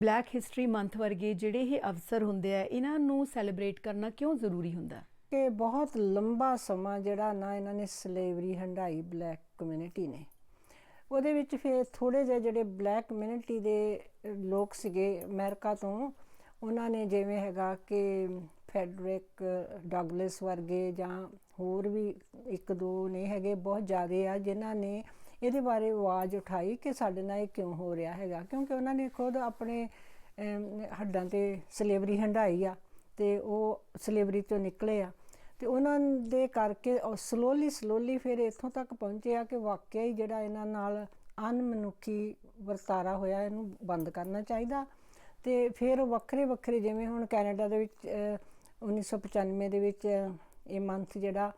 Black history month ਵਰਗੇ ਜਿਹੜੇ ਇਹ ਅਵਸਰ ਹੁੰਦੇ ਆ, ਇਹਨਾਂ ਨੂੰ ਸੈਲੀਬ੍ਰੇਟ ਕਰਨਾ ਕਿਉਂ ਜ਼ਰੂਰੀ ਹੁੰਦਾ? ਕਿ ਬਹੁਤ ਲੰਬਾ ਸਮਾਂ ਜਿਹੜਾ ਨਾ ਇਹਨਾਂ ਨੇ ਸਲੇਵਰੀ ਹੰਡਾਈ ਬਲੈਕ ਕਮਿਊਨਿਟੀ ਨੇ। ਉਹਦੇ ਵਿੱਚ ਫਿਰ ਥੋੜੇ ਜਿਹੇ ਜਿਹੜੇ ਬਲੈਕ ਕਮਿਊਨਿਟੀ ਦੇ ਲੋਕ ਸੀਗੇ ਅਮਰੀਕਾ ਤੋਂ, ਉਹਨਾਂ ਨੇ ਜਿਵੇਂ ਹੈਗਾ ਕਿ ਫੈਡਰਿਕ ਡਗਲਸ ਵਰਗੇ ਜਾਂ ਹੋਰ ਵੀ ਇੱਕ ਦੋ ਨੇ ਹੈਗੇ ਬਹੁਤ ਜ਼ਿਆਦੇ ਆ, ਜਿਨ੍ਹਾਂ ਨੇ ਇਹਦੇ ਬਾਰੇ ਆਵਾਜ਼ ਉਠਾਈ ਕਿ ਸਾਡੇ ਨਾਲ ਇਹ ਕਿਉਂ ਹੋ ਰਿਹਾ ਹੈਗਾ? ਕਿਉਂਕਿ ਉਹਨਾਂ ਨੇ ਖੁਦ ਆਪਣੇ ਹੱਡਾਂ ਤੇ ਸਲੇਵਰੀ ਹੰਡਾਈ ਆ ਤੇ ਉਹ ਸਲੇਵਰੀ ਤੋਂ ਨਿਕਲੇ ਆ। ਤੇ ਉਹਨਾਂ ਦੇ ਕਰਕੇ ਸਲੋਲੀ ਸਲੋਲੀ ਫਿਰ ਇੱਥੋਂ ਤੱਕ ਪਹੁੰਚੇ ਆ ਕਿ ਵਾਕਿਆ ਹੀ ਜਿਹੜਾ ਇਹਨਾਂ ਨਾਲ ਅਨਮਨੁੱਖੀ ਵਰਤਾਰਾ ਹੋਇਆ ਇਹਨੂੰ ਬੰਦ ਕਰਨਾ ਚਾਹੀਦਾ। ਤੇ ਫਿਰ ਵੱਖਰੇ ਵੱਖਰੇ ਜਿਵੇਂ ਹੁਣ ਕੈਨੇਡਾ ਦੇ ਵਿੱਚ ਅਹ, 1995 ਦੇ ਵਿੱਚ ਇਹ ਮੰਥ ਜਿਹੜਾ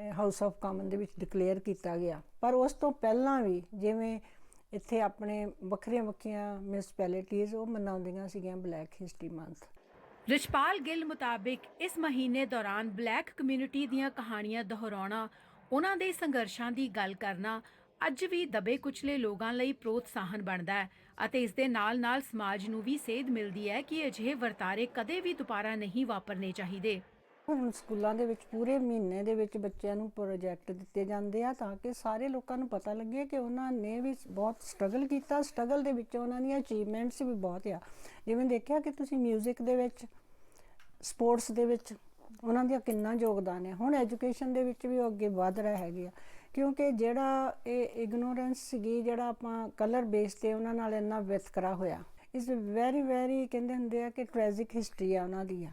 ਹਾਊਸ ਆਫ ਕਾਮਨ ਦੇ ਵਿੱਚ ਡਿਕਲੇਅਰ ਕੀਤਾ ਗਿਆ। ਪਰ ਉਸ ਤੋਂ ਪਹਿਲਾਂ ਵੀ ਜਿਵੇਂ ਇੱਥੇ ਆਪਣੇ ਵੱਖਰੀਆਂ ਵੱਖਰੀਆਂ ਮਿਊਨਿਸਪੈਲਿਟੀਆਂ ਉਹ ਮਨਾਉਂਦੀਆਂ ਸੀਗੀਆਂ Black History Month Rishpal Gill ਮੁਤਾਬਿਕ ਇਸ ਮਹੀਨੇ ਦੌਰਾਨ ਬਲੈਕ ਕਮਿਊਨਿਟੀ ਦੀਆਂ ਕਹਾਣੀਆਂ ਦੁਹਰਾਉਣਾ, ਉਹਨਾਂ ਦੇ ਸੰਘਰਸ਼ਾਂ ਦੀ ਗੱਲ ਕਰਨਾ ਅੱਜ ਵੀ ਦਬੇ ਕੁਚਲੇ ਲੋਕਾਂ ਲਈ ਪ੍ਰੋਤਸਾਹਨ ਬਣਦਾ ਹੈ ਅਤੇ ਇਸ ਦੇ ਨਾਲ-ਨਾਲ ਸਮਾਜ ਨੂੰ ਵੀ ਸੇਧ ਮਿਲਦੀ ਹੈ ਕਿ ਅਜਿਹੇ ਵਰਤਾਰੇ ਕਦੇ ਵੀ ਦੁਬਾਰਾ ਨਹੀਂ ਵਾਪਰਨੇ ਚਾਹੀਦੇ। ਹੁਣ ਸਕੂਲਾਂ ਦੇ ਵਿੱਚ ਪੂਰੇ ਮਹੀਨੇ ਦੇ ਵਿੱਚ ਬੱਚਿਆਂ ਨੂੰ ਪ੍ਰੋਜੈਕਟ ਦਿੱਤੇ ਜਾਂਦੇ ਆ ਤਾਂ ਕਿ ਸਾਰੇ ਲੋਕਾਂ ਨੂੰ ਪਤਾ ਲੱਗੇ ਕਿ ਉਹਨਾਂ ਨੇ ਵੀ ਬਹੁਤ ਸਟਰਗਲ ਕੀਤਾ। ਸਟਰਗਲ ਦੇ ਵਿੱਚ ਉਹਨਾਂ ਦੀਆਂ ਅਚੀਵਮੈਂਟਸ ਵੀ ਬਹੁਤ ਆ। ਜਿਵੇਂ ਦੇਖਿਆ ਕਿ ਤੁਸੀਂ 뮤직 ਦੇ ਵਿੱਚ ਸਪੋਰਟਸ ਦੇ ਵਿੱਚ ਉਹਨਾਂ ਦਾ ਕਿੰਨਾ ਯੋਗਦਾਨ ਹੈ ਹੁਣ ਐਜੂਕੇਸ਼ਨ ਦੇ ਵਿੱਚ ਵੀ ਉਹ ਅੱਗੇ ਵਧ ਰਹੇ ਹੈਗੇ ਆ। ਕਿਉਂਕਿ ਜਿਹੜਾ ਇਹ ਇਗਨੋਰੈਂਸ ਸੀਗੀ, ਜਿਹੜਾ ਆਪਾਂ ਕਲਰ ਬੇਸ ਤੇ ਉਹਨਾਂ ਨਾਲ ਇੰਨਾ ਵਿਤਕਰਾ ਹੋਇਆ, ਇਸ ਵੈਰੀ ਵੈਰੀ ਕਹਿੰਦੇ ਹੁੰਦੇ ਆ ਕਿ ਟ੍ਰੈਜਿਕ ਹਿਸਟਰੀ ਆ ਉਹਨਾਂ ਦੀ ਆ।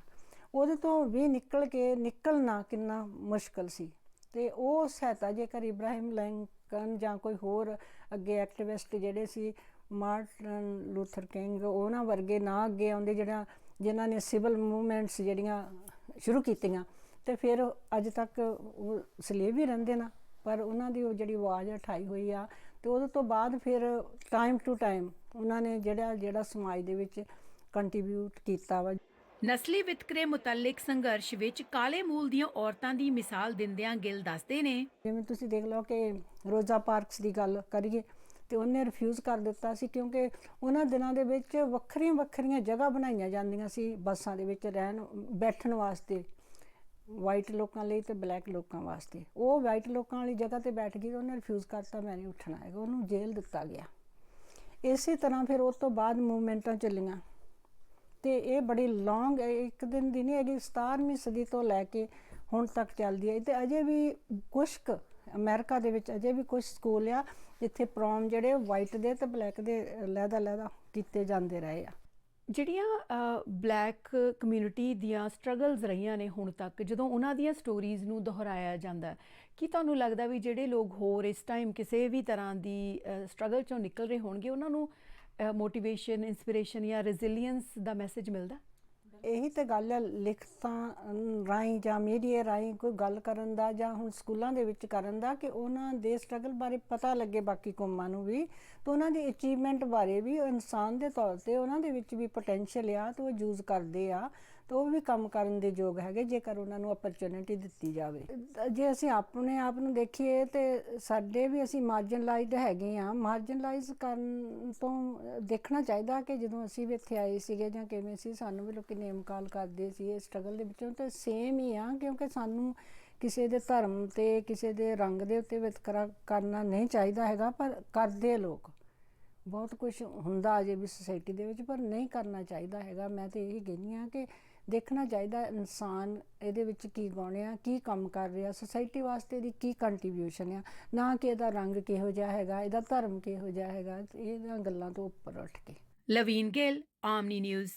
ਉਹਦੇ ਤੋਂ ਵੀ ਨਿਕਲ ਕੇ ਨਿਕਲਣਾ ਕਿੰਨਾ ਮੁਸ਼ਕਲ ਸੀ। ਤੇ ਉਹ ਸਹਾਇਤਾ ਜੇਕਰ ਇਬਰਾਹਿਮ ਲੈਂਕਨ ਜਾਂ ਕੋਈ ਹੋਰ ਅੱਗੇ ਐਕਟਿਵਿਸਟ ਜਿਹੜੇ ਸੀ, ਮਾਰਟਨ ਲੂਥਰ ਕਿੰਗ, ਉਹਨਾਂ ਵਰਗੇ ਨਾ ਅੱਗੇ ਆਉਂਦੇ ਜਿਹੜਾ ਜਿਨ੍ਹਾਂ ਨੇ ਸਿਵਲ ਮੂਵਮੈਂਟਸ ਜਿਹੜੀਆਂ ਸ਼ੁਰੂ ਕੀਤੀਆਂ, ਤੇ ਫਿਰ ਅੱਜ ਤੱਕ ਉਹ ਸਲੇਵ ਹੀ ਰਹਿੰਦੇ ਨਾ। ਪਰ ਉਹਨਾਂ ਦੀ ਉਹ ਜਿਹੜੀ ਆਵਾਜ਼ ਉਠਾਈ ਹੋਈ ਆ, ਤੇ ਉਹਦੇ ਤੋਂ ਬਾਅਦ ਫਿਰ ਟਾਈਮ ਟੂ ਟਾਈਮ ਉਹਨਾਂ ਨੇ ਜਿਹੜਾ ਜਿਹੜਾ ਸਮਾਜ ਦੇ ਵਿੱਚ ਕੰਟਰੀਬਿਊਟ ਕੀਤਾ ਵਾ। ਨਸਲੀ ਵਿਤਕਰੇ ਮੁਤਲਕ ਸੰਘਰਸ਼ ਵਿੱਚ ਕਾਲੇ ਮੂਲ ਦੀਆਂ ਔਰਤਾਂ ਦੀ ਮਿਸਾਲ ਦਿੰਦਿਆਂ ਗਿੱਲ ਦੱਸਦੇ ਨੇ। ਜਿਵੇਂ ਤੁਸੀਂ ਦੇਖ ਲਓ ਕਿ ਰੋਜ਼ਾ ਪਾਰਕਸ ਦੀ ਗੱਲ ਕਰੀਏ, ਤੇ ਉਹਨੇ ਰਿਫਿਊਜ਼ ਕਰ ਦਿੱਤਾ ਸੀ ਕਿਉਂਕਿ ਉਹਨਾਂ ਦਿਨਾਂ ਦੇ ਵਿੱਚ ਵੱਖਰੀਆਂ ਵੱਖਰੀਆਂ ਜਗ੍ਹਾ ਬਣਾਈਆਂ ਜਾਂਦੀਆਂ ਸੀ ਬੱਸਾਂ ਦੇ ਵਿੱਚ ਰਹਿਣ, ਬੈਠਣ ਵਾਸਤੇ। ਵਾਈਟ ਲੋਕਾਂ ਲਈ ਤੇ ਬਲੈਕ ਲੋਕਾਂ ਵਾਸਤੇ। ਉਹ ਵਾਈਟ ਲੋਕਾਂ ਵਾਲੀ ਜਗ੍ਹਾ ਤੇ ਬੈਠ ਗਈ ਤੇ ਉਹਨੇ ਰਿਫਿਊਜ਼ ਕਰਤਾ, ਮੈਂ ਨਹੀਂ ਉੱਠਣਾ ਹੈਗਾ, ਉਹਨੂੰ ਜੇਲ੍ਹ ਦਿੱਤਾ ਗਿਆ। ਇਸੇ ਤਰ੍ਹਾਂ ਫਿਰ ਉਸ ਤੋਂ ਬਾਅਦ ਮੂਵਮੈਂਟਾਂ ਚੱਲੀਆਂ। ਤੇ ਇਹ ਬੜੀ ਲੌਂਗ ਇੱਕ ਦਿਨ ਦੀ ਨਹੀਂ ਹੈਗੀ 17ਵੀਂ ਸਦੀ ਤੋਂ ਲੈ ਕੇ ਹੁਣ ਤੱਕ ਚੱਲਦੀ ਹੈ। ਤੇ ਅਜੇ ਵੀ ਕੁਝ ਕੁ ਅਮਰੀਕਾ ਦੇ ਵਿੱਚ ਅਜੇ ਵੀ ਕੁਝ ਸਕੂਲ ਆ, ਜਿੱਥੇ ਪ੍ਰੋਮ ਜਿਹੜੇ ਵਾਈਟ ਦੇ ਤੇ ਬਲੈਕ ਦੇ ਲਹਿਦਾ ਲਹਿਦਾ ਕੀਤੇ ਜਾਂਦੇ ਰਹੇ ਆ। ਜਿਹੜੀਆਂ ਬਲੈਕ ਕਮਿਊਨਿਟੀ ਦੀਆਂ ਸਟਰਗਲਸ ਰਹੀਆਂ ਨੇ ਹੁਣ ਤੱਕ, ਜਦੋਂ ਉਹਨਾਂ ਦੀਆਂ ਸਟੋਰੀਜ਼ ਨੂੰ ਦੁਹਰਾਇਆ ਜਾਂਦਾ, ਕੀ ਤੁਹਾਨੂੰ ਲੱਗਦਾ ਵੀ ਜਿਹੜੇ ਲੋਕ ਹੋਰ ਇਸ ਟਾਈਮ ਕਿਸੇ ਵੀ ਤਰ੍ਹਾਂ ਦੀ ਸਟਰਗਲ ਚੋਂ ਨਿਕਲ ਰਹੇ ਹੋਣਗੇ, ਉਹਨਾਂ ਨੂੰ ਮੋਟੀਵੇਸ਼ਨ ਇਨਸਪੀਰੇਸ਼ਨ ਜਾਂ ਰੈਜ਼ਿਲੀਅੰਸ ਦਾ ਮੈਸੇਜ ਮਿਲਦਾ? ਇਹੀ ਤਾਂ ਗੱਲ ਹੈ ਲਿਖਤਾਂ ਰਾਹੀਂ ਜਾਂ ਮੀਡੀਆ ਰਾਹੀਂ ਕੋਈ ਗੱਲ ਕਰਨ ਦਾ ਜਾਂ ਹੁਣ ਸਕੂਲਾਂ ਦੇ ਵਿੱਚ ਕਰਨ ਦਾ ਕਿ ਉਹਨਾਂ ਦੇ ਸਟਰਗਲ ਬਾਰੇ ਪਤਾ ਲੱਗੇ ਬਾਕੀ ਕੌਮਾਂ ਨੂੰ ਵੀ ਤੇ ਉਹਨਾਂ ਦੀ ਅਚੀਵਮੈਂਟ ਬਾਰੇ ਵੀ ਇਨਸਾਨ ਦੇ ਤੌਰ ਤੇ ਉਹਨਾਂ ਦੇ ਵਿੱਚ ਵੀ ਪੋਟੈਂਸ਼ੀਅਲ ਆ ਤੇ ਉਹ ਯੂਜ਼ ਕਰਦੇ ਆ। ਤਾਂ ਉਹ ਵੀ ਕੰਮ ਕਰਨ ਦੇ ਯੋਗ ਹੈਗੇ, ਜੇਕਰ ਉਹਨਾਂ ਨੂੰ ਅਪਰਚੂਨਿਟੀ ਦਿੱਤੀ ਜਾਵੇ। ਜੇ ਅਸੀਂ ਆਪਣੇ ਆਪ ਨੂੰ ਦੇਖੀਏ ਤੇ ਸਾਡੇ ਵੀ ਅਸੀਂ ਮਾਰਜਨਲਾਈਜ਼ਡ ਹੈਗੇ ਆ ਮਾਰਜਨਲਾਈਜ਼ ਕਰਨ ਤੋਂ ਦੇਖਣਾ ਚਾਹੀਦਾ ਕਿ ਜਦੋਂ ਅਸੀਂ ਵੀ ਇੱਥੇ ਆਏ ਸੀਗੇ ਜਾਂ ਕਿਵੇਂ ਸੀ, ਸਾਨੂੰ ਵੀ ਲੋਕੀ ਨੇਮਕਾਲ ਕਰਦੇ ਸੀ ਇਹ ਸਟਰਗਲ ਦੇ ਵਿੱਚੋਂ। ਤਾਂ ਸੇਮ ਹੀ ਆ, ਕਿਉਂਕਿ ਸਾਨੂੰ ਕਿਸੇ ਦੇ ਧਰਮ ਤੇ, ਕਿਸੇ ਦੇ ਰੰਗ ਦੇ ਉੱਤੇ ਵਿਤਕਰਾ ਕਰਨਾ ਨਹੀਂ ਚਾਹੀਦਾ ਹੈਗਾ, ਪਰ ਕਰਦੇ ਲੋਕ। ਬਹੁਤ ਕੁਝ ਹੁੰਦਾ ਅਜੇ ਵੀ ਸੋਸਾਇਟੀ ਦੇ ਵਿੱਚ, ਪਰ ਨਹੀਂ ਕਰਨਾ ਚਾਹੀਦਾ ਹੈਗਾ। ਮੈਂ ਤੇ ਇਹੀ ਕਹਿੰਦੀ ਆ ਕਿ ਦੇਖਣਾ ਚਾਹੀਦਾ ਇਨਸਾਨ ਇਹਦੇ ਵਿੱਚ ਕੀ ਗੁਣ ਆ ਕੀ ਕੰਮ ਕਰ ਰਿਹਾ ਸੋਸਾਇਟੀ ਵਾਸਤੇ ਇਹਦੀ ਕੀ ਕੰਟਰੀਬਿਊਸ਼ਨ ਆ, ਨਾ ਕਿ ਇਹਦਾ ਰੰਗ ਕਿਹੋ ਜਿਹਾ ਹੈਗਾ, ਇਹਦਾ ਧਰਮ ਕਿਹੋ ਜਿਹਾ ਹੈਗਾ ਇਹਨਾਂ ਗੱਲਾਂ ਤੋਂ ਉੱਪਰ ਉੱਠ ਕੇ। ਲਵੀਨ ਗਿੱਲ, ਆਮਨੀ ਨਿਊਜ਼।